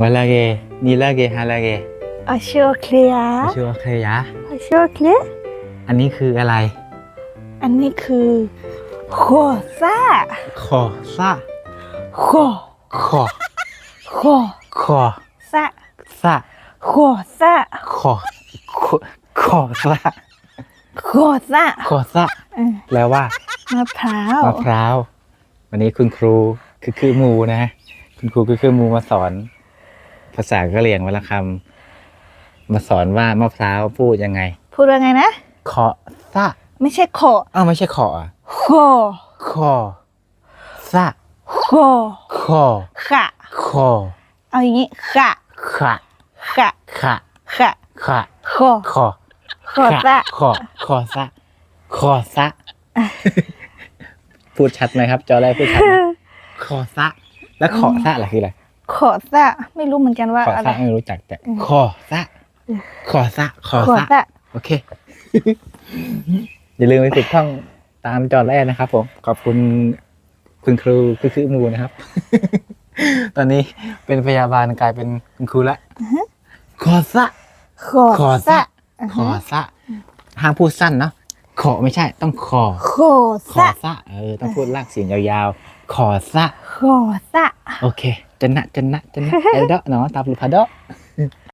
วาลาเกนีลาเกฮาลาเกอาชัวเคลียชื่อว่าเคยยะอาชัวเคลียอันนี้คืออะไรอันนี้คือขอซ่าคอซะขอคอขอคอซ่าซะขอซ่าคอคอคอซะขอซ่าคอซะอืมแปลว่ามะพร้าวมะพร้าว วันนี้คุณครูคือคือหมูนะ คุณครูคือคือหมูมาสอน ภาษากะเหรี่ยงวรรณคำมาสอนว่ามะพร้าวพูดยังไง พูดว่าไงนะคอซะไม่ใช่ขออ้าวไม่ใช่ขออะขอคอซะขอคอขะคอเอาอย่างนี้ขะขะขะขะขะขะขอคอขอซ่าขอขอซะขอซะพูดชัดไหมครับ จอแรกพูดชัดไหมขอซะแล้วขอซะอะไรคืออะไร ขอซ่าไม่รู้เหมือนกันว่าขออะไร ซะไม่รู้จักแต่ขอซะขอซะขอขอซะซ่าโอเค อย่าลืมไปติดท่องตามจอแรกนะครับ ผม ขอบคุณคุณครูคือคือมูนะครับ ตอนนี้เป็นพยาบาลกลายเป็นคุณครูละขอซะ ขอขอซ่าซะขอซะห้ามพูดสั้นเนาะขอไม่ใช่ ต้องขอ ขอขอซ่าซะเออต้องพูดลากเสียงยาวๆ ขอซะ ขอซ่าโอเค จันะจันะจันะเอลดาะเนาะตาบลูพาดาะ